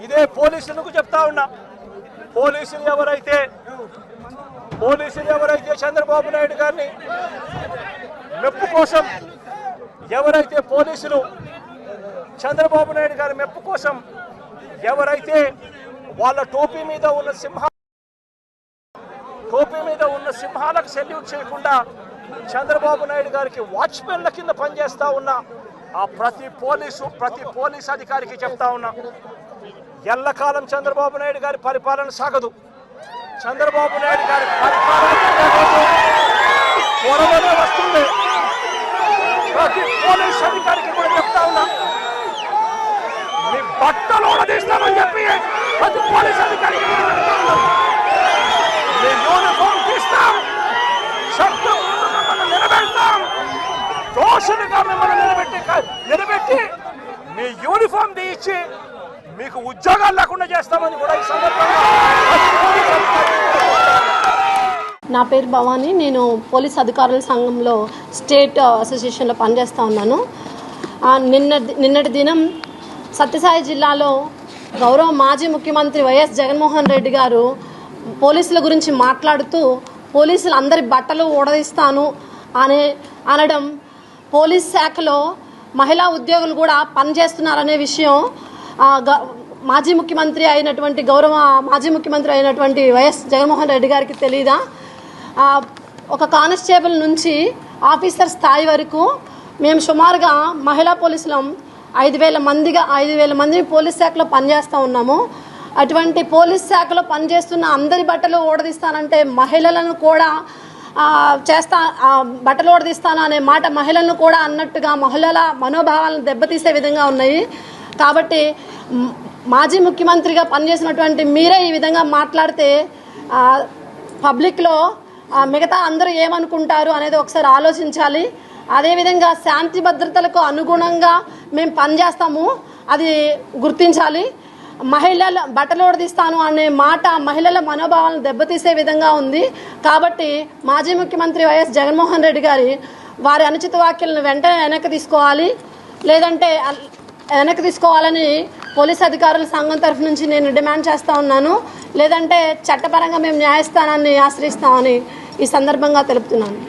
ఇదే పోలీసులకు చెప్తా ఉన్నా. పోలీసులు ఎవరైతే పోలీసులు ఎవరైతే చంద్రబాబు నాయుడు గారిని మెప్పు కోసం ఎవరైతే పోలీసులు చంద్రబాబు నాయుడు గారి మెప్పు కోసం ఎవరైతే వాళ్ళ టోపీ మీద ఉన్న సింహ టోపీ మీద ఉన్న సింహాలకు సెల్యూట్ చేయకుండా చంద్రబాబు నాయుడు గారికి వాచ్మెన్ల కింద పనిచేస్తా ఉన్న ఆ ప్రతి పోలీసు ప్రతి పోలీస్ అధికారికి చెప్తా ఉన్నా ఎల్లకాలం చంద్రబాబు నాయుడు గారి పరిపాలన సాగదు. చంద్రబాబు నాయుడు గారి పరిపాలన వస్తుంది. ప్రతి పోలీస్ అధికారికి కూడా చెప్తా ఉన్నా మీ బట్టలు ఉడదీస్తామని చెప్పి ప్రతి పోలీస్ అధికారికి కూడా మీ యూనిఫామ్ తీస్తాం చట్టం నిలబెడతాం దోషులుగా మిమ్మల్ని నిలబెట్టి నిలబెట్టి మీ యూనిఫామ్ తీయించి మీకు ఉద్యోగాలు లేకుండా చేస్తామని కూడా ఈ సందర్భంగా నా పేరు భవానీ. నేను పోలీస్ అధికారుల సంఘంలో స్టేట్ అసోసియేషన్లో పనిచేస్తూ ఉన్నాను. నిన్న నిన్నటి దినం సత్యసాయి జిల్లాలో గౌరవ మాజీ ముఖ్యమంత్రి వైఎస్ జగన్మోహన్ రెడ్డి గారు పోలీసుల గురించి మాట్లాడుతూ పోలీసులు అందరి బట్టలు ఊడదీస్తాను అనే అనడం పోలీస్ శాఖలో మహిళా ఉద్యోగులు కూడా పనిచేస్తున్నారనే విషయం గ- మాజీ ముఖ్యమంత్రి అయినటువంటి గౌరవ మాజీ ముఖ్యమంత్రి అయినటువంటి వైఎస్ జగన్మోహన్ రెడ్డి గారికి తెలీదా? ఒక కానిస్టేబుల్ నుంచి ఆఫీసర్ స్థాయి వరకు మేము సుమారుగా మహిళా పోలీసులం ఐదు వేల మందిగా ఐదు వేల మంది పోలీస్ శాఖలో పనిచేస్తూ ఉన్నాము. అటువంటి పోలీస్ శాఖలో పనిచేస్తున్న అందరి బట్టలు ఓడదీస్తానంటే మహిళలను కూడా చేస్తా బట్టలు ఓడదీస్తాను అనే మాట మహిళలను కూడా అన్నట్టుగా మహిళల మనోభావాలను దెబ్బతీసే విధంగా ఉన్నాయి. కాబట్టి మాజీ ముఖ్యమంత్రిగా పనిచేసినటువంటి మీరే ఈ విధంగా మాట్లాడితే పబ్లిక్లో మిగతా అందరూ ఏమనుకుంటారు అనేది ఒకసారి ఆలోచించాలి. అదేవిధంగా శాంతి భద్రతలకు అనుగుణంగా మేము పనిచేస్తాము అది గుర్తించాలి. మహిళల బట్టలు ఉడదీస్తాను అనే మాట మహిళల మనోభావాలను దెబ్బతీసే విధంగా ఉంది. కాబట్టి మాజీ ముఖ్యమంత్రి వైఎస్ జగన్మోహన్ రెడ్డి గారి వారి అనుచిత వ్యాఖ్యలను వెంటనే వెనక్కి తీసుకోవాలి. లేదంటే వెనక్కి తీసుకోవాలని పోలీస్ అధికారుల సంఘం తరఫు నుంచి నేను డిమాండ్ చేస్తూ ఉన్నాను. లేదంటే చట్టపరంగా మేము న్యాయస్థానాన్ని ఆశ్రయిస్తామని ఈ సందర్భంగా తెలుపుతున్నాను.